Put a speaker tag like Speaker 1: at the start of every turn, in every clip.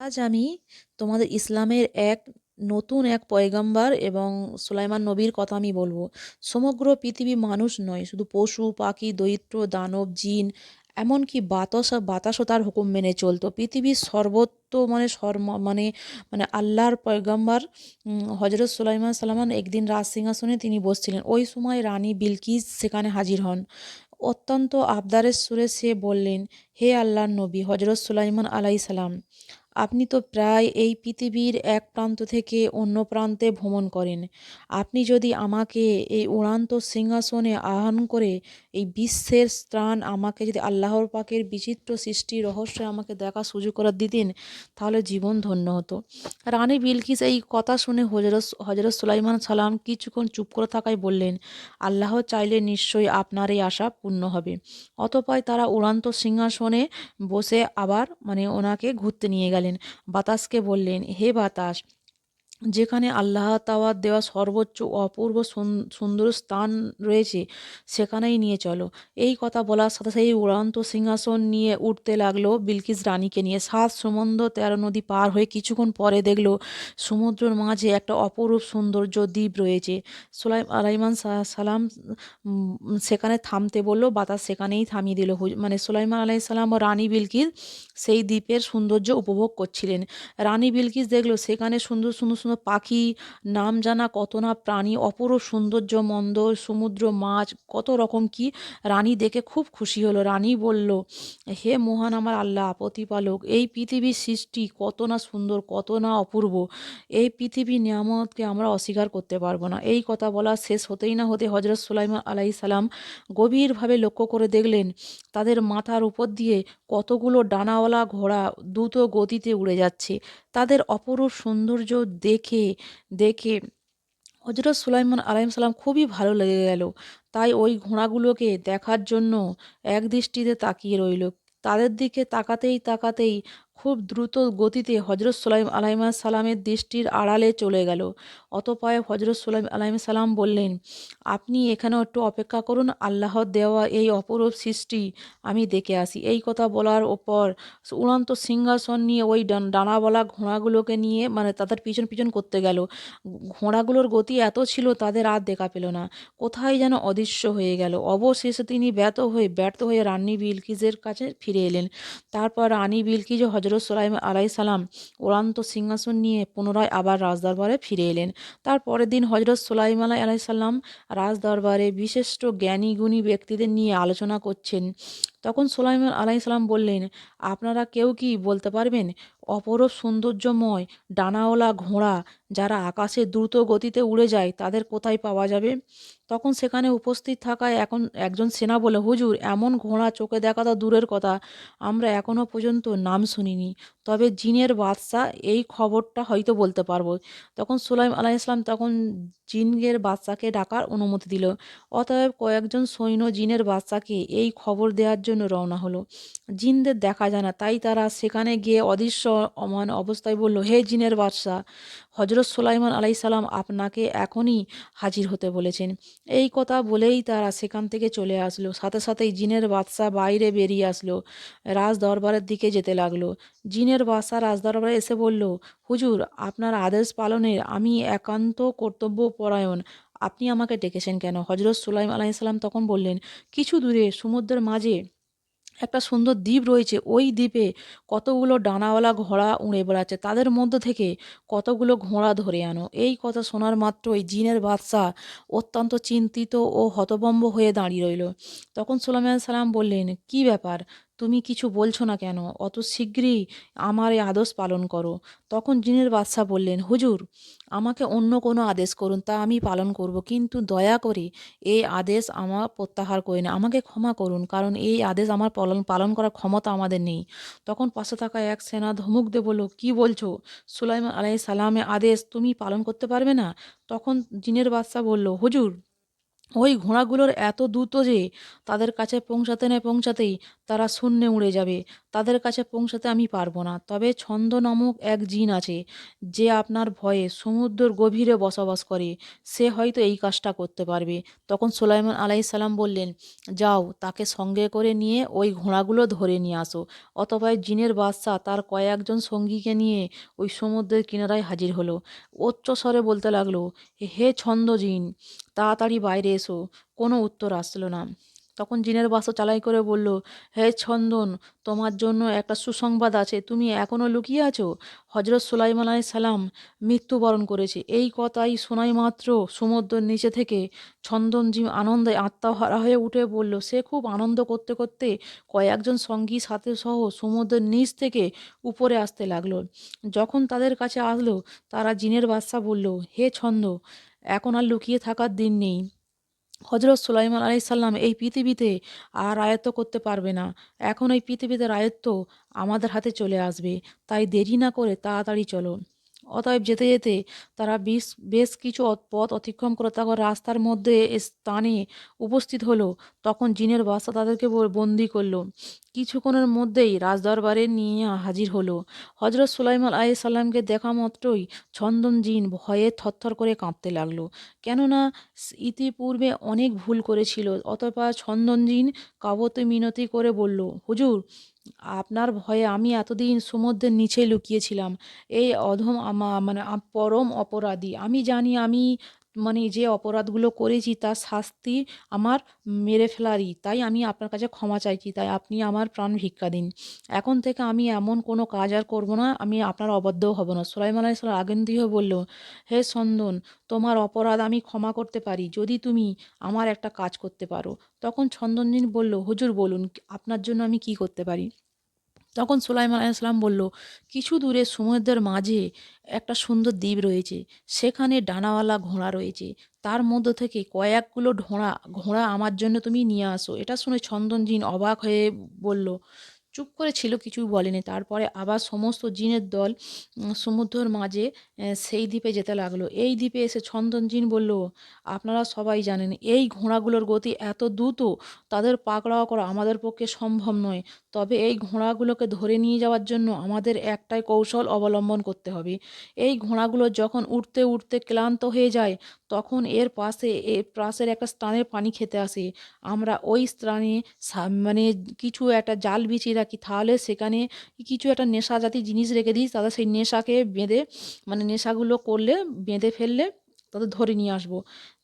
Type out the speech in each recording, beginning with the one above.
Speaker 1: আজ আমি তোমাদের ইসলামের এক নতুন এক পয়গাম্বার এবং সুলাইমান নবীর কথা আমি বলব। সমগ্র পৃথিবী মানুষ নয়, শুধু পশু, পাখি, দৈত্য, দানব, জিন, এমনকি বাতাস, বাতাসও তার হুকুম মেনে চলতো। পৃথিবীর সর্বত্র মানে সর্ম মানে মানে আল্লাহর পয়গাম্বার হজরত সুলাইমান সালামান একদিন রাজ সিংহাসনে তিনি বসছিলেন। ওই সময় রানী বিলকিস সেখানে হাজির হন। অত্যন্ত আবদারের সুরে সে বললেন, হে আল্লাহর নবী হজরত সুলাইমান আলাই সালাম আপনি তো প্রায় এই পৃথিবীর এক প্রান্ত থেকে অন্য প্রান্তে ভ্রমণ করেন। আপনি যদি আমাকে এই উড়ান্ত সিংহাসনে আহ্বান করে এই বিশ্বের স্থান আমাকে যদি আল্লাহর পাকের বিচিত্র সৃষ্টি রহস্য আমাকে দেখা সুযোগ করে দিতেন, তাহলে জীবন ধন্য হতো। রানী বিলকিস এই কথা শুনে হজরত হজরত সুলাইমান সালাম কিছুক্ষণ চুপ করে থাকায় বললেন, আল্লাহ চাইলে নিশ্চয়ই আপনার এই আশা পূর্ণ হবে। অতপয় তারা উড়ান্ত সিংহাসনে বসে আবার মানে ওনাকে ঘুরতে নিয়ে গেলেন। বাতাসকে বললেন হে বাতাস যেখানে আল্লাহ তাওয়ার দেওয়া সর্বোচ্চ অপূর্ব সুন্দর স্থান রয়েছে, সেখানেই নিয়ে চলো। এই কথা বলার সাথে সাথে উড়ান্ত সিংহাসন নিয়ে উঠতে লাগল বিলকিস রানীকে নিয়ে। সাত সমুদ্র তেরো নদী পার হয়ে কিছুক্ষণ পরে দেখল সমুদ্রের মাঝে একটা অপরূপ সৌন্দর্য দ্বীপ রয়েছে। সোলাই, আলাইমান সালাম সেখানে থামতে বলল, বাতাস সেখানেই থামিয়ে দিল। মানে সোলাইমান আলাই সালাম ও রানী বিলকিস সেই দ্বীপের সৌন্দর্য উপভোগ করছিলেন। রানী বিলকিস দেখল সেখানে সুন্দর সুন্দর সুন্দর পাখি নাম জানা কত না প্রাণী, অপরূপ সৌন্দর্য, মন্দ, সমুদ্র, মাছ, কত রকম কি। রানী দেখে খুব খুশি হলো। রানী বলল, হে মহান আমার আল্লাহ, প্রতিপালক, এই পৃথিবীর সৃষ্টি কত না সুন্দর, কত না অপূর্ব। এই পৃথিবী নিয়ামতকে আমরা অস্বীকার করতে পারব না। এই কথা বলা শেষ হতেই না হতে হজরত সুলাইমান আলাই সালাম গভীরভাবে লক্ষ্য করে দেখলেন, তাদের মাথার উপর দিয়ে কতগুলো ডানাওয়ালা ঘোড়া দ্রুত গতিতে উড়ে যাচ্ছে। তাদের অপরূপ সৌন্দর্য দেখে দেখে দেখে হজরত সুলাইমান সালাম খুবই ভালো লেগে গেল। তাই ওই ঘোড়াগুলোকে দেখার জন্য এক দৃষ্টিতে তাকিয়ে রইল। তাদের দিকে তাকাতেই তাকাতেই খুব দ্রুত গতিতে হজরত সুলাইম আলাইমা সালামের দৃষ্টির আড়ালে চলে গেল। অতপয় হজরত সুলাইম আলাইম সালাম বললেন, আপনি এখানেও একটু অপেক্ষা করুন, আল্লাহর দেওয়া এই অপরূপ সৃষ্টি আমি দেখে আসি। এই কথা বলার ওপর উড়ন্ত সিংহাসন নিয়ে ওই ডানাওয়ালা ঘোড়াগুলোকে নিয়ে মানে তাদের পিছন পিছন করতে গেল। ঘোড়াগুলোর গতি এত ছিল, তাদের আর দেখা পেল না। কোথায় যেন অদৃশ্য হয়ে গেল। অবশেষে তিনি ব্যর্থ হয়ে ব্যর্থ হয়ে রানী বিলকিজের কাছে ফিরে এলেন। তারপর রানী বিলকিজ হজরত সোলাইম আলাই সালাম ওরান্ত সিংহাসন নিয়ে পুনরায় আবার রাজদরবারে ফিরে এলেন। তার পরের দিন হজরত সোলাইম আলাই আলাই সাল্লাম রাজদরবারে বিশিষ্ট জ্ঞানী গুণী ব্যক্তিদের নিয়ে আলোচনা করছেন। তখন সোলাইমান আলাইসাল্লাম বললেন, আপনারা কেউ কি বলতে পারবেন? অপরূপ সৌন্দর্যময় ডানাওয়ালা ঘোড়া যারা আকাশে দ্রুত গতিতে উড়ে যায়, তাদের কোথায় পাওয়া যাবে? তখন সেখানে উপস্থিত থাকা এখন একজন সেনা বলে, হুজুর, এমন ঘোড়া চোখে দেখা তো দূরের কথা, আমরা এখনও পর্যন্ত নাম শুনিনি। তবে জিনের বাদশাহ এই খবরটা হয়তো বলতে পারব। তখন সুলাইম আলাহ ইসলাম তখন জিনের বাদশাকে ডাকার অনুমতি দিল। অতএব কয়েকজন সৈন্য জিনের বাদশাকে এই খবর দেওয়ার জন্য রওনা হলো। জিনদের দেখা যায় না, তাই তারা সেখানে গিয়ে অদৃশ্য অমান অবস্থায় বলল, হে জিনের বাদশাহ হজরত সোলাইমান আলাই সালাম আপনাকে এখনই হাজির হতে বলেছেন। এই কথা বলেই তারা সেখান থেকে চলে আসলো। সাথে সাথেই জিনের বাদশাহ বাইরে বেরিয়ে আসলো রাজ দরবারের দিকে যেতে লাগল। জিনের বাদশাহ রাজ দরবারে এসে বলল, হুজুর, আপনার আদেশ পালনের আমি একান্ত কর্তব্য পরায়ণ। আপনি আমাকে ডেকেছেন কেন? হজরত সুলাইম আলাইসাল্লাম তখন বললেন, কিছু দূরে, সমুদ্রের মাঝে। একটা সুন্দর দ্বীপ রয়েছে, ওই দ্বীপে কতগুলো ডানাওয়ালা ঘোড়া উড়ে বেড়াচ্ছে, তাদের মধ্য থেকে কতগুলো ঘোড়া ধরে আনো। এই কথা শোনার মাত্রই জিনের বাদশাহ অত্যন্ত চিন্তিত ও হতবম্ব হয়ে দাঁড়িয়ে রইল। তখন সুলাইমান সালাম বললেন, কি ব্যাপার? তুমি কিছু বলছো না কেন? অত শীঘ্রই আমার এই আদেশ পালন করো। তখন জিনের বাদশাহ বললেন, হুজুর, আমাকে অন্য কোনো আদেশ করুন, তা আমি পালন করব। কিন্তু দয়া করে এই আদেশ আমার প্রত্যাহার করে না। আমাকে ক্ষমা করুন, কারণ এই আদেশ আমার পালন পালন করার ক্ষমতা আমাদের নেই। তখন পাশে থাকা এক সেনা ধমুক দে বলল, কী বলছো? সুলাইমান আলাই সালামের আদেশ তুমি পালন করতে পারবে না? তখন জিনের বাদশাহ বলল, হুজুর ওই ঘোড়াগুলোর এত দ্রুত যে তাদের কাছে পৌঁছাতে না পৌঁছাতেই তারা শূন্যে উড়ে যাবে। তাদের কাছে পৌঁছাতে আমি পারব না। তবে ছন্দ নামক এক জিন আছে, যে আপনার ভয়ে সমুদ্রের গভীরে বসবাস করে, সে হয়তো এই কাজটা করতে পারবে। তখন সুলাইমান আলাইসাল্লাম বললেন, যাও, তাকে সঙ্গে করে নিয়ে ওই ঘোড়াগুলো ধরে নিয়ে আসো। অতপর জিনের বাদশা তার কয়েকজন সঙ্গীকে নিয়ে ওই সমুদ্রের কিনারায় হাজির হলো। উচ্চ স্বরে বলতে লাগল, হে ছন্দ জিন, তাড়াতাড়ি বাইরে এসো, কোনো উত্তর আসলো না। তখন জিনের বাসা চালাই করে বলল, হে ছন্দন, তোমার জন্য একটা সুসংবাদ আছে, তুমি এখনও লুকিয়ে আছো? হজরত সুলাইমান আলাই সালাম মৃত্যুবরণ করেছে। এই কথাই শোনাই মাত্র সমুদ্রের নিচে থেকে ছন্দনজি আনন্দে আত্মাহারা হয়ে উঠে বলল, সে খুব আনন্দ করতে করতে কয়েকজন সঙ্গী সাথে সহ সমুদ্রের নিচ থেকে উপরে আসতে লাগল। যখন তাদের কাছে আসলো, তারা জিনের বাদশা বলল, হে ছন্দ, এখন আর লুকিয়ে থাকার দিন নেই। হজরত সুলাইমান আলি সাল্লাম এই পৃথিবীতে আর আয়ত্ত করতে পারবে না। এখন এই পৃথিবীতে আয়ত্ত আমাদের হাতে চলে আসবে। তাই দেরি না করে তাড়াতাড়ি চলো। অতএব যেতে যেতে তারা বেশ বেশ কিছু পথ অতিক্রম করে তখন রাস্তার মধ্যে স্থানে উপস্থিত হলো। তখন জিনের বাসা তাদেরকে বন্দি করল। কিছুক্ষণের মধ্যেই রাজদরবারে নিয়ে হাজির হলো। হজরত সুলাইমান আলাই সাল্লামকে দেখা মাত্রই ছন্দন জিন ভয়ে থরথর করে কাঁপতে লাগল। কেননা ইতিপূর্বে অনেক ভুল করেছিল। অতপা ছন্দন জিন কাবতে মিনতি করে বলল, হুজুর আপনার ভয়ে আমি এতদিন সমুদ্রের নিচে লুকিয়েছিলাম। এই অধম আমা মানে পরম অপরাধী। আমি জানি আমি মানে যে অপরাধগুলো করেছি তার শাস্তি আমার মেরে ফেলারই। তাই আমি আপনার কাছে ক্ষমা চাইছি, তাই আপনি আমার প্রাণ ভিক্ষা দিন। এখন থেকে আমি এমন কোনো কাজ আর করব না, আমি আপনার অবদ্ধও হব না। সোলাইমান আলাইসাল্লাম আগেন দিয়ে বলল, হে সন্দন তোমার অপরাধ আমি ক্ষমা করতে পারি, যদি তুমি আমার একটা কাজ করতে পারো। তখন ছন্দনজিন বলল, হুজুর, বলুন, আপনার জন্য আমি কি করতে পারি? তখন সুলাইমান ইসলাম বলল, কিছু দূরে সমুদ্রের মাঝে একটা সুন্দর দ্বীপ রয়েছে। সেখানে ডানাওয়ালা ঘোড়া রয়েছে। তার মধ্য থেকে কয়েকগুলো ঘোড়া ঘোড়া আমার জন্য তুমি নিয়ে আসো। এটা শুনে ছন্দনজিন অবাক হয়ে বলল চুপ করে ছিল, কিছুই বলেনি। তারপরে আবার সমস্ত জিনের দল সমুদ্রের মাঝে সেই দ্বীপে যেতে লাগল। এই দ্বীপে এসে ছন্দন জিন বলল, আপনারা সবাই জানেন, এই ঘোড়াগুলোর গতি এত দ্রুত, তাদের পাকড়াও করা আমাদের পক্ষে সম্ভব নয়। তবে এই ঘোড়াগুলোকে ধরে নিয়ে যাওয়ার জন্য আমাদের একটাই কৌশল অবলম্বন করতে হবে। এই ঘোড়াগুলো যখন উঠতে উঠতে ক্লান্ত হয়ে যায়, তখন এর পাশে এর পাশের একটা স্থানের পানি খেতে আসে। আমরা ওই স্থানে মানে কিছু একটা জাল বিছিয়ে রাখি তাহলে সেখানে কিছু একটা নেশা জাতীয় জিনিস রেখে দিই তাহলে সেই নেশাকে বেঁধে মানে নেশাগুলো করলে, বেঁধে ফেললে তাদের ধরে নিয়ে আসব।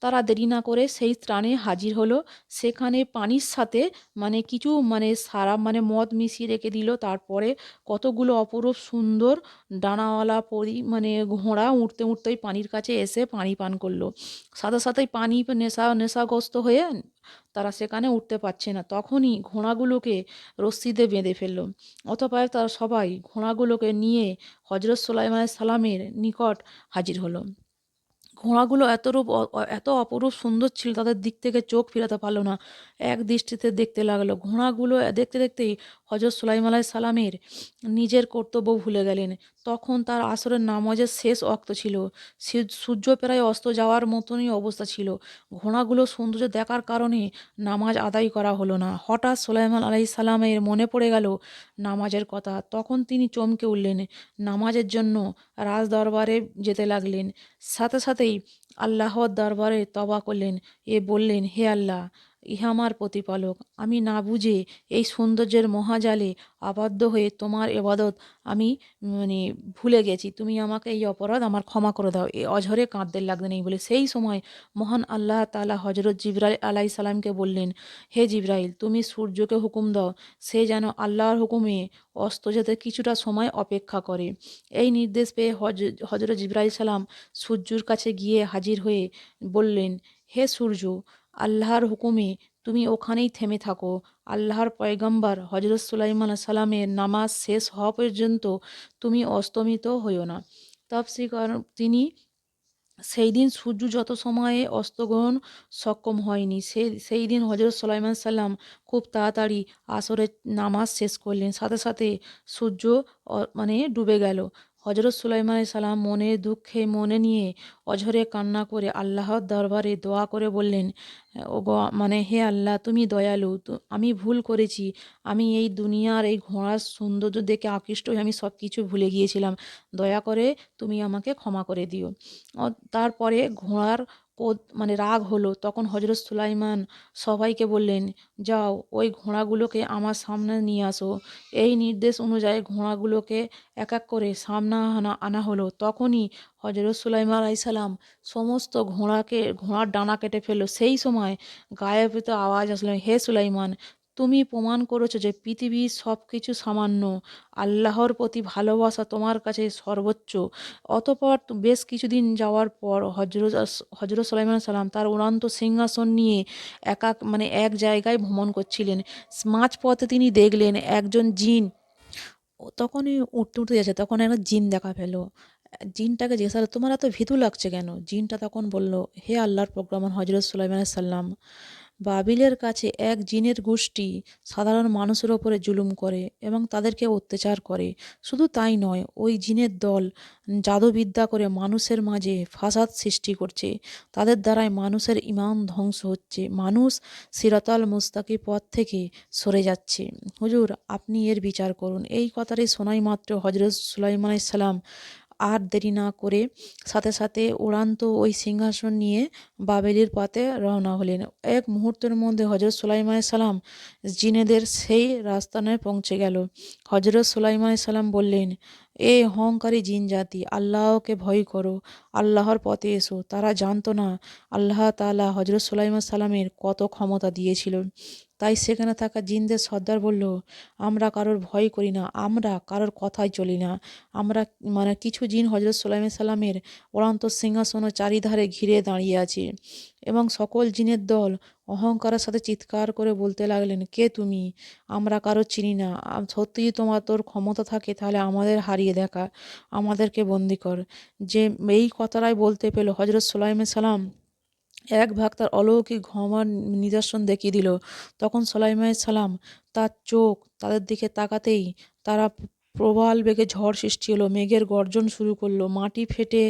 Speaker 1: তারা দেরি না করে সেই ত্রাণে হাজির হলো। সেখানে পানির সাথে মানে কিছু মানে সারা মানে মদ মিশিয়ে রেখে দিল। তারপরে কতগুলো অপরূপ সুন্দর ডানাওয়ালা পরি মানে ঘোড়া উঠতে উঠতেই পানির কাছে এসে পানি পান করল। সাথে সাথেই পানি নেশা নেশাগ্রস্ত হয়ে তারা সেখানে উঠতে পারছে না। তখনই ঘোড়াগুলোকে রশ্মিতে বেঁধে ফেলল। অতপর তারা সবাই ঘোড়াগুলোকে নিয়ে হজরত সোলাইমান সালামের নিকট হাজির হলো। ঘোড়াগুলো এত রূপ এত অপরূপ সুন্দর ছিল, তাদের দিক থেকে চোখ ফিরাতে পারল না। এক দৃষ্টিতে দেখতে লাগল, ঘোড়াগুলো দেখতে দেখতেই হজরত সুলাইম আলাই সালামের নিজের কর্তব্য ভুলে গেলেন। তখন তার আসরের নামাজের শেষ অক্ত ছিল। সূর্য প্রায় অস্ত যাওয়ার মতনই অবস্থা ছিল। ঘোড়াগুলো সৌন্দর্য দেখার কারণে নামাজ আদায় করা হলো না। হঠাৎ সুলাইমান আলাই সালামের মনে পড়ে গেল নামাজের কথা। তখন তিনি চমকে উঠলেন, নামাজের জন্য রাজ দরবারে যেতে লাগলেন। সাথে সাথে সাথেই আল্লাহর দরবারে তবা করলেন। এ বললেন হে আল্লাহ ইহা আমার প্রতিপালক, আমি না বুঝে এই সৌন্দর্যের মহাজালে আবদ্ধ হয়ে তোমার এবাদত আমি মানে ভুলে গেছি। তুমি আমাকে এই অপরাধ আমার ক্ষমা করে দাও। এ অঝরে কাঁদতে লাগলেন এই বলে সেই সময় মহান আল্লাহ তালা হজরত জিব্রাইল আলাই সালামকে বললেন, হে জিব্রাইল, তুমি সূর্যকে হুকুম দাও। সে যেন আল্লাহর হুকুমে অস্ত যেতে কিছুটা সময় অপেক্ষা করে। এই নির্দেশ পেয়ে হজ হজরত জিব্রাইল সালাম সূর্যর কাছে গিয়ে হাজির হয়ে বললেন, হে সূর্য আল্লাহর হুকুমে তুমি ওখানেই থেমে থাকো। আল্লাহর পয়গম্বর হজরত সুলাইমান সালামের নামাজ শেষ হওয়া পর্যন্ত তুমি অস্তমিত হইও না। তফসি তিনি সেই দিন সূর্য যত সময়ে অস্তগ্রহণ সক্ষম হয়নি সেই সেই দিন হজরত সোলাইমান সাল্লাম খুব তাড়াতাড়ি আসরের নামাজ শেষ করলেন। সাথে সাথে সূর্য মানে ডুবে গেল। হজরত সুলাইমান সালাম মনে দুঃখে মনে নিয়ে অঝরে কান্না করে আল্লাহর দরবারে দোয়া করে বললেন ও মানে হে আল্লাহ, তুমি দয়ালু, তো আমি ভুল করেছি। আমি এই দুনিয়ার এই ঘোড়ার সৌন্দর্য দেখে আকৃষ্ট হয়ে আমি সব কিছু ভুলে গিয়েছিলাম। দয়া করে তুমি আমাকে ক্ষমা করে দিও। তারপরে ঘোড়ার কোদ মানে রাগ হলো, তখন হজরত সুলাইমান সবাইকে বললেন, যাও, ওই ঘোড়াগুলোকে আমার সামনে নিয়ে আসো। এই নির্দেশ অনুযায়ী ঘোড়াগুলোকে এক এক করে সামনে আনা আনা হলো। তখনই হজরত সুলাইমান আলাইসাল্লাম সমস্ত ঘোড়াকে, ঘোড়ার ডানা কেটে ফেলল। সেই সময় গায়ে পেতে আওয়াজ আসলো, হে সুলাইমান তুমি প্রমাণ করেছ যে পৃথিবীর সব কিছু সামান্য, আল্লাহর প্রতি ভালোবাসা তোমার কাছে সর্বোচ্চ। অতপর বেশ কিছুদিন যাওয়ার পর হজরত হজরত সুলাইমান সাল্লাম তার উড়ান্ত সিংহাসন নিয়ে একা মানে এক জায়গায় ভ্রমণ করছিলেন। মাঝপথে তিনি দেখলেন একজন জিন। তখনই উঠতে উঠতে যাচ্ছে, তখন একটা জিন দেখা পেল। জিনটাকে জিজ্ঞাসা তোমার এত ভীতু লাগছে কেন? জিনটা তখন বলল, হে আল্লাহর প্রোগ্রামান হজরত সুলাইমান সাল্লাম বাবিলের কাছে এক জিনের গোষ্ঠী সাধারণ মানুষের ওপরে জুলুম করে এবং তাদেরকে অত্যাচার করে। শুধু তাই নয়, ওই জিনের দল জাদুবিদ্যা করে মানুষের মাঝে ফাসাদ সৃষ্টি করছে। তাদের দ্বারাই মানুষের ইমান ধ্বংস হচ্ছে। মানুষ সিরাতাল মুস্তাকি পথ থেকে সরে যাচ্ছে। হুজুর, আপনি এর বিচার করুন। এই কথাটি শোনাই মাত্র হজরত সুলাইমান সালাম আর দেরি না করে সাথে সাথে উড়ান্ত ওই সিংহাসন নিয়ে বাবেলির পথে রওনা হলেন। এক মুহূর্তের মধ্যে হজরত সুলাইমান সালাম জিনেদের সেই রাস্তানে পৌঁছে গেল। হজরত সুলাইমান সালাম বললেন, এ অহংকারী জিন জাতি, আল্লাহকে ভয় করো, আল্লাহর পথে এসো। তারা জানতো না, আল্লাহ তালা হজরত সুলাইমান সালামের কত ক্ষমতা দিয়েছিল। তাই সেখানে থাকা জিনদের সর্দার বলল, আমরা কারোর ভয় করি না, আমরা কারোর কথাই চলি না। আমরা মানে কিছু জিন হজরত সুলাইমান সাল্লামের উড়ান্ত সিংহাসন চারিধারে ঘিরে দাঁড়িয়ে আছে এবং সকল জিনের দল অহংকারের সাথে চিৎকার করে বলতে লাগলেন, কে তুমি? আমরা কারও চিনি না। সত্যিই তোমার তোর ক্ষমতা থাকে, তাহলে আমাদের হারিয়ে দেখা। আমাদেরকে বন্দি কর। যে এই কথাটাই বলতে পেল হজরত সুলাইমান সালাম। এক ভাগ তার অলৌকিক ঘমার নিদর্শন দেখিয়ে দিল। তখন সুলাইমান সালাম, তার চোখ তাদের দিকে তাকাতেই তারা প্রবল বেগে ঝড় সৃষ্টি হলো, মেঘের গর্জন শুরু করল, মাটি ফেটে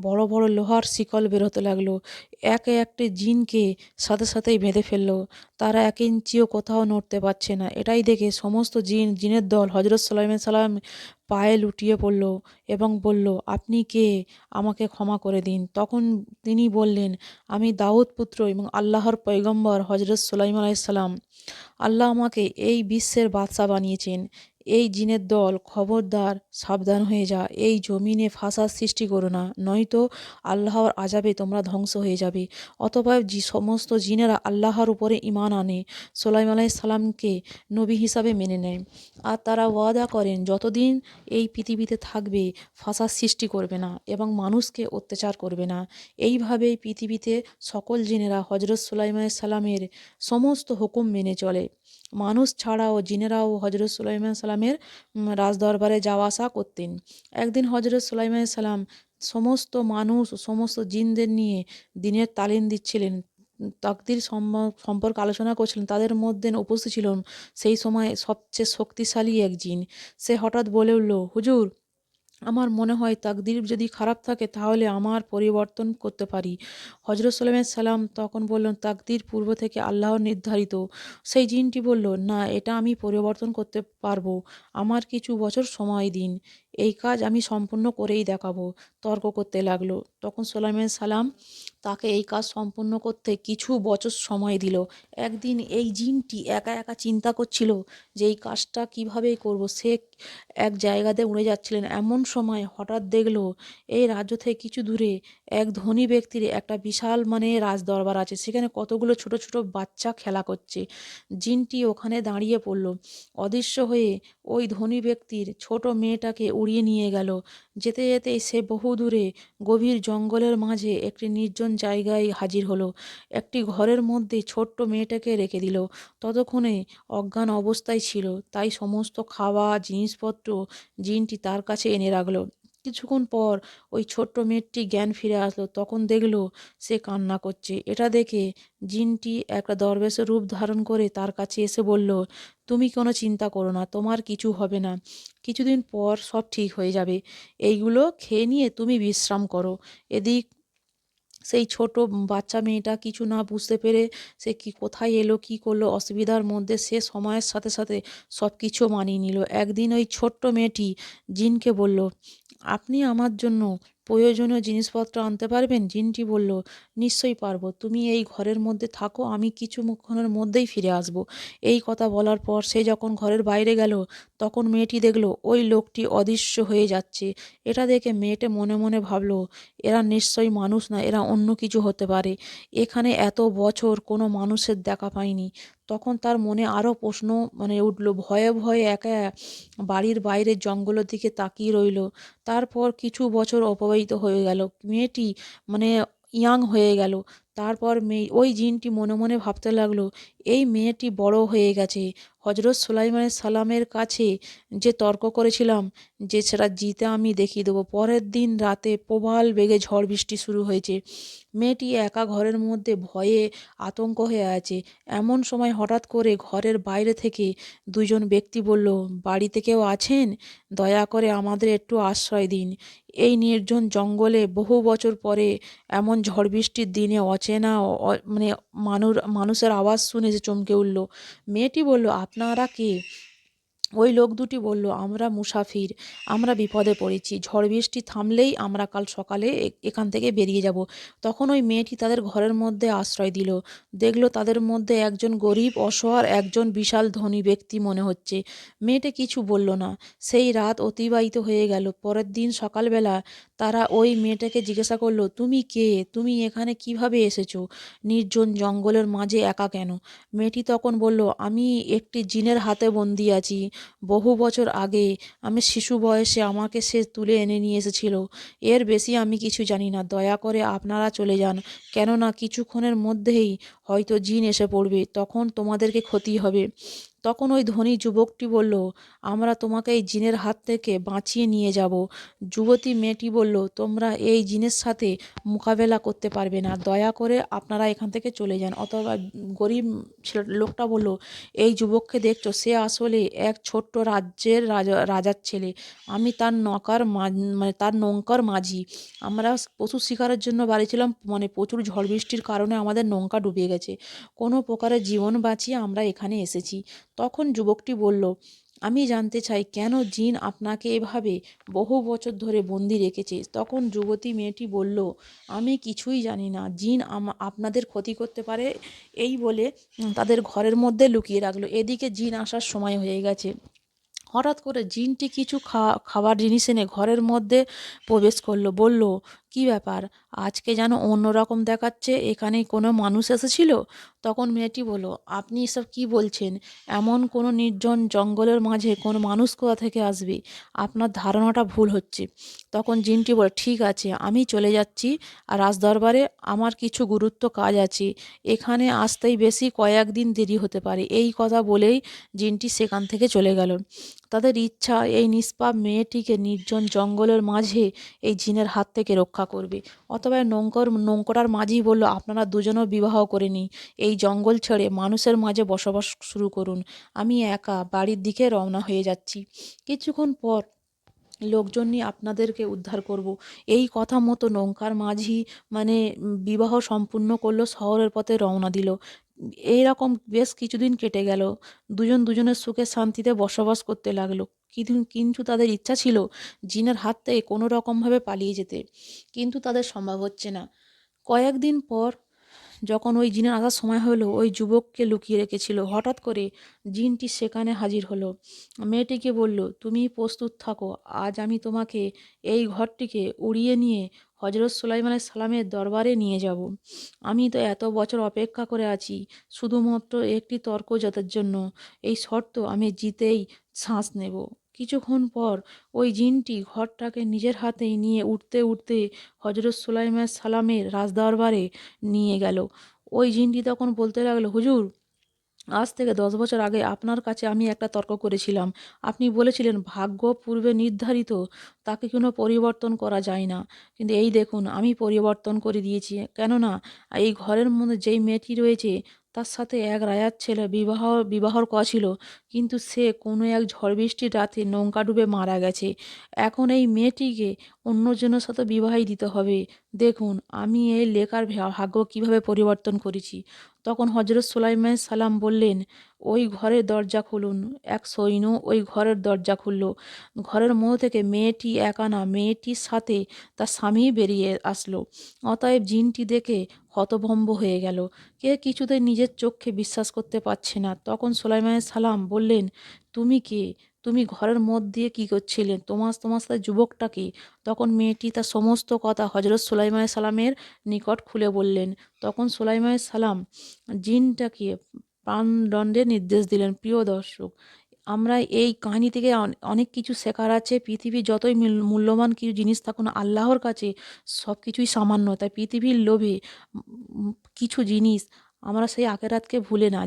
Speaker 1: বড় বড় লোহার শিকল বেরোতে লাগল। একে একটি জিনকে সাথে সাথেই বেঁধে ফেলল। তারা এক ইঞ্চিও কোথাও নড়তে পারছে না। এটাই দেখে সমস্ত জিন, জিনের দল হজরত সুলাইমান সাল্লাম পায়ে লুটিয়ে পড়ল এবং বলল, আপনি কে? আমাকে ক্ষমা করে দিন। তখন তিনি বললেন, আমি দাউদ পুত্র এবং আল্লাহর পৈগম্বর হজরত সুলাইমান আলাইসাল্লাম আল্লাহ আমাকে এই বিশ্বের বাদশা বানিয়েছেন। এই জিনের দল খবরদার, সাবধান হয়ে যা, এই জমিনে ফাসাদ সৃষ্টি করো না, নয়তো আল্লাহর আজাবে তোমরা ধ্বংস হয়ে যাবে। অতপর জি সমস্ত জিনেরা আল্লাহর উপরে ইমান আনে, সোলাইম আলাইহিস সালামকে নবী হিসাবে মেনে নেয়। আর তারা ওয়াদা করেন, যতদিন এই পৃথিবীতে থাকবে, ফাসাদ সৃষ্টি করবে না এবং মানুষকে অত্যাচার করবে না। এইভাবেই পৃথিবীতে সকল জিনেরা হজরত সুলাইমান সালামের সমস্ত হুকুম মেনে চলে। মানুষ ছাড়াও জিনেরাও হজরত সুলাইমান সালামের উম, রাজদরবারে যাওয়া আসা করতেন। একদিন হজরত সুলাইমান সালাম সমস্ত মানুষ সমস্ত জিনদের নিয়ে দিনের তালিম দিচ্ছিলেন তকদির সম্পর্কে আলোচনা করছিলেন তাদের মধ্যে উপস্থিত ছিলেন সেই সময় সবচেয়ে শক্তিশালী এক জিন। সে হঠাৎ বলে উঠল হুজুর আমার মনে হয় তাকদির যদি খারাপ থাকে, তাহলে আমার পরিবর্তন করতে পারি। হজরত সালামের সালাম তখন বললেন, তাকদির পূর্ব থেকে আল্লাহ নির্ধারিত। সেই জিনটি বলল, না, এটা আমি পরিবর্তন করতে পারব। আমার কিছু বছর সময় দিন। এই কাজ আমি সম্পূর্ণ করেই দেখাবো, তর্ক করতে লাগল। তখন সোলাইমান সালাম তাকে এই কাজ সম্পূর্ণ করতে কিছু বছর সময় দিল। একদিন এই জিনটি একা একা চিন্তা করছিল যে এই কাজটা কীভাবে করব। সে এক জায়গাতে উড়ে যাচ্ছিলেন। এমন সময় হঠাৎ দেখল, এই রাজ্য থেকে কিছু দূরে এক ধনী ব্যক্তির একটা বিশাল মানে রাজদরবার আছে। সেখানে কতগুলো ছোট ছোট বাচ্চা খেলা করছে। জিনটি ওখানে দাঁড়িয়ে পড়ল। অদৃশ্য হয়ে ওই ধনী ব্যক্তির ছোট মেয়েটাকে উড়িয়ে নিয়ে গেল। যেতে যেতে সে বহু দূরে গভীর জঙ্গলের মাঝে একটি নির্জন জায়গায় হাজির হলো। একটি ঘরের মধ্যে ছোট্ট মেয়েটাকে রেখে দিল। ততক্ষণে অজ্ঞান অবস্থায় ছিল। তাই সমস্ত খাওয়া, জিনিসপত্র জিনটি তার কাছে এনে রাখল। কিছুক্ষণ পর ওই ছোট্ট মেয়েটি জ্ঞান ফিরে আসলো। তখন দেখল সে কান্না করছে। এটা দেখে জিনটি একটা দরবেশের রূপ ধারণ করে তার কাছে এসে বলল, তুমি কোনো চিন্তা করো না, তোমার কিছু হবে না। কিছুদিন পর সব ঠিক হয়ে যাবে। এইগুলো খেয়ে নিয়ে তুমি বিশ্রাম করো। এদিক সেই ছোট বাচ্চা মেয়েটা কিছু না বুঝতে পেরে সে কি কোথায় এলো, কি করল, অসুবিধার মধ্যে সে সময়ের সাথে সাথে সব কিছু মানিয়ে নিল। একদিন ওই ছোট্ট মেয়েটি জিনকে বলল আপনি আমার জন্য প্রয়োজনীয় জিনিসপত্র আনতে পারবেন? জিনটি বলল, নিশ্চয়ই পারব। তুমি এই ঘরের মধ্যে থাকো, আমি কিছুক্ষণের মধ্যেই ফিরে আসব। এই কথা বলার পর সে যখন ঘরের বাইরে গেল, তখন মেয়েটি দেখল, ওই লোকটি অদৃশ্য হয়ে যাচ্ছে। এটা দেখে মেয়েটা মনে মনে ভাবলো, এরা নিশ্চয়ই মানুষ না, এরা অন্য কিছু হতে পারে। এখানে এত বছর কোনো মানুষের দেখা পায়নি তখন তার মনে আরও প্রশ্ন মানে উঠল, ভয়ে ভয়ে একা বাড়ির বাইরের জঙ্গলের দিকে তাকিয়ে রইল। তারপর কিছু বছর অপবাহিত হয়ে গেল। মেয়েটি মানে ইয়াং হয়ে গেল। তারপর মেয়ে, ওই জিনটি মনে মনে ভাবতে লাগল, এই মেয়েটি বড় হয়ে গেছে। হজরত সুলাইমান সালামের কাছে যে তর্ক করেছিলাম, যে সেটা জিতে আমি দেখিয়ে দেবো। পরের দিন রাতে প্রবল বেগে ঝড় বৃষ্টি শুরু হয়েছে। মেয়েটি একা ঘরের মধ্যে ভয়ে আতঙ্ক হয়ে আছে। এমন সময় হঠাৎ করে ঘরের বাইরে থেকে দুজন ব্যক্তি বলল, বাড়িতে কেউ আছেন? দয়া করে আমাদের একটু আশ্রয় দিন। এই নির্জন জঙ্গলে বহু বছর পরে এমন ঝড় বৃষ্টির দিনে অচেনা মানে মানুর মানুষের আওয়াজ শুনে সে চমকে উঠল। মেয়েটি বলল আপনারা কে? ওই লোক দুটি বলল, আমরা মুসাফির, আমরা বিপদে পড়েছি। ঝড় বৃষ্টি থামলেই আমরা কাল সকালে এখান থেকে বেরিয়ে যাব। তখন ওই মেয়েটি তাদের ঘরের মধ্যে আশ্রয় দিল। দেখল তাদের মধ্যে একজন গরিব, অসহায়, একজন বিশাল ধনী ব্যক্তি মনে হচ্ছে। মেয়েটা কিছু বলল না। সেই রাত অতিবাহিত হয়ে গেল। পরের দিন সকালবেলা তারা ওই মেয়েটাকে জিজ্ঞাসা করল, তুমি কে? তুমি এখানে কীভাবে এসেছ? নির্জন জঙ্গলের মাঝে একা কেন? মেয়েটি তখন বলল, আমি একটি জিনের হাতে বন্দি আছি। বহু বছর আগে আমি শিশু বয়সে আমাকে সে তুলে এনে নিয়ে এসেছিল। এর বেশি আমি কিছু জানি না। দয়া করে আপনারা চলে যান। কেননা কিছুক্ষণের মধ্যেই হয়তো জিন এসে পড়বে। তখন তোমাদেরকে ক্ষতি হবে। তখন ওই ধনী যুবকটি বলল, আমরা তোমাকে এই জিনের হাত থেকে বাঁচিয়ে নিয়ে যাব। যুবতী মেয়েটি বলল, তোমরা এই জিনের সাথে মোকাবেলা করতে পারবে না। দয়া করে আপনারা এখান থেকে চলে যান। অথবা গরিব লোকটা বলল, এই যুবককে দেখছ, সে আসলে এক ছোট্ট রাজ্যের রাজা, রাজার ছেলে। আমি তার নকার মানে তার নৌকার মাঝি। আমরা পশু শিকারের জন্য বাড়িছিলাম মানে প্রচুর ঝড় বৃষ্টির কারণে আমাদের নৌকা ডুবে গেছে। কোনো প্রকারের জীবন বাঁচিয়ে আমরা এখানে এসেছি। তখন যুবকটি বলল, আমি জানতে চাই কেন জিন আপনাকে এভাবে বহু বছর ধরে বন্দি রেখেছে? তখন যুবতী মেয়েটি বলল, আমি কিছুই জানি না। জিন আপনাদের ক্ষতি করতে পারে এই বলে তাদের ঘরের মধ্যে লুকিয়ে রাখল। এদিকে জিন আসার সময় হয়ে গেছে। হঠাৎ করে জিনটি কিছু খা, খাবার জিনিস এনে ঘরের মধ্যে প্রবেশ করল। বলল কি ব্যাপার? আজকে যেন অন্যরকম দেখাচ্ছে, এখানে কোনো মানুষ এসেছিল? তখন মেয়েটি বলল, আপনি এসব কি বলছেন? এমন কোনো নির্জন জঙ্গলের মাঝে কোনো মানুষ কোথা থেকে আসবে? আপনার ধারণাটা ভুল হচ্ছে। তখন জিনটি বলে ঠিক আছে, আমি চলে যাচ্ছি। আর রাজদরবারে আমার কিছু গুরুত্ব কাজ আছে। এখানে আসতেই বেশি কয়েকদিন দেরি হতে পারে। এই কথা বলেই জিনটি সেখান থেকে চলে গেল। তাদের ইচ্ছা এই নিষ্পাপ মেয়েটিকে নির্জন জঙ্গলের মাঝে এই জিনের হাত থেকে রক্ষা করবে। অথবা নৌকর নৌকোটার মাঝি বলল, আপনারা দুজনও বিবাহ করে নিই এই জঙ্গল ছেড়ে মানুষের মাঝে বসবাস শুরু করুন। আমি একা বাড়ির দিকে রওনা হয়ে যাচ্ছি। কিছুক্ষণ পর লোকজন নিয়ে আপনাদেরকে উদ্ধার করব। এই কথা মতো নৌকার মাঝি মানে বিবাহ সম্পূর্ণ করল, শহরের পথে রওনা দিল। এই রকম বেশ কিছুদিন কেটে গেল। দুজন দুজনের সুখে শান্তিতে বসবাস করতে লাগল। কিন্তু তাদের ইচ্ছা ছিল জিনের হাত থেকে কোনো রকমভাবে পালিয়ে যেতে। কিন্তু তাদের সম্ভব হচ্ছে না। কয়েকদিন পর যখন ওই জিনের আসার সময় হলো, ওই যুবককে লুকিয়ে রেখেছিল। হঠাৎ করে জিনটি সেখানে হাজির হলো। মেয়েটিকে বলল, তুমি প্রস্তুত থাকো। আজ আমি তোমাকে এই ঘরটিকে উড়িয়ে নিয়ে হজরত সুলাইমান সালামের দরবারে নিয়ে যাব। আমি তো এত বছর অপেক্ষা করে আছি, শুধুমাত্র একটি তর্ক জেতার জন্য। এই শর্ত আমি জিতেই শ্বাস নেব। কিছুক্ষণ পর ওই জিনটি ঘরটাকে নিজের হাতেই নিয়ে উঠতে উঠতে হজরত সুলাইমান সালামের রাজদরবারে নিয়ে গেল। ওই জিনটি তখন বলতে লাগল, হুজুর, আজ থেকে দশ বছর আগে আপনার কাছে আমি একটা তর্ক করেছিলাম। আপনি বলেছিলেন, ভাগ্য পূর্বে নির্ধারিত, তাকে কোনো পরিবর্তন করা যায় না। কিন্তু এই দেখুন, আমি পরিবর্তন করে দিয়েছি। কেননা, এই ঘরের মধ্যে যেই মেয়েটি রয়েছে তার সাথে এক রাজার ছেলে বিবাহ, বিবাহর ক ছিল, কিন্তু সে কোনো এক ঝড় বৃষ্টির রাতে নৌকা ডুবে মারা গেছে। এখন এই মেয়েটিকে অন্যজনের সাথে বিবাহই দিতে হবে। দেখুন, আমি এই লেখার ভাগ্য কীভাবে পরিবর্তন করেছি। তখন হজরত সুলাইমান সালাম বললেন, ওই ঘরের দরজা খুলুন। এক সৈন্য ওই ঘরের দরজা খুলল। ঘরের মধ্যে থেকে মেয়েটি একা না মেয়েটির সাথে তার স্বামী বেরিয়ে আসলো। অতএব জিনটি দেখে হতভম্ব হয়ে গেল। কে কিছুতে নিজের চোখে বিশ্বাস করতে পারছে না। তখন সুলাইমান সালাম বললেন, তুমি কে? তুমি ঘরের মধ্যে দিয়ে কী করছিলে? তোমার তোমার সাথে যুবকটা কি? তখন মেয়েটি তার সমস্ত কথা হজরত সুলাইমান সালামের নিকট খুলে বললেন। তখন সুলাইমান সালাম জিনটাকে প্রাণদণ্ডের নির্দেশ দিলেন, প্রিয় দর্শক, আমরা এই কাহিনী থেকে অনেক কিছু শেখার আছে। পৃথিবীর যতই মূল্যবান কিছু জিনিস থাকুন আল্লাহর কাছে সব কিছুই সামান্য। তাই পৃথিবীর লোভে কিছু জিনিস আমরা সেই আখেরাতকে ভুলে না।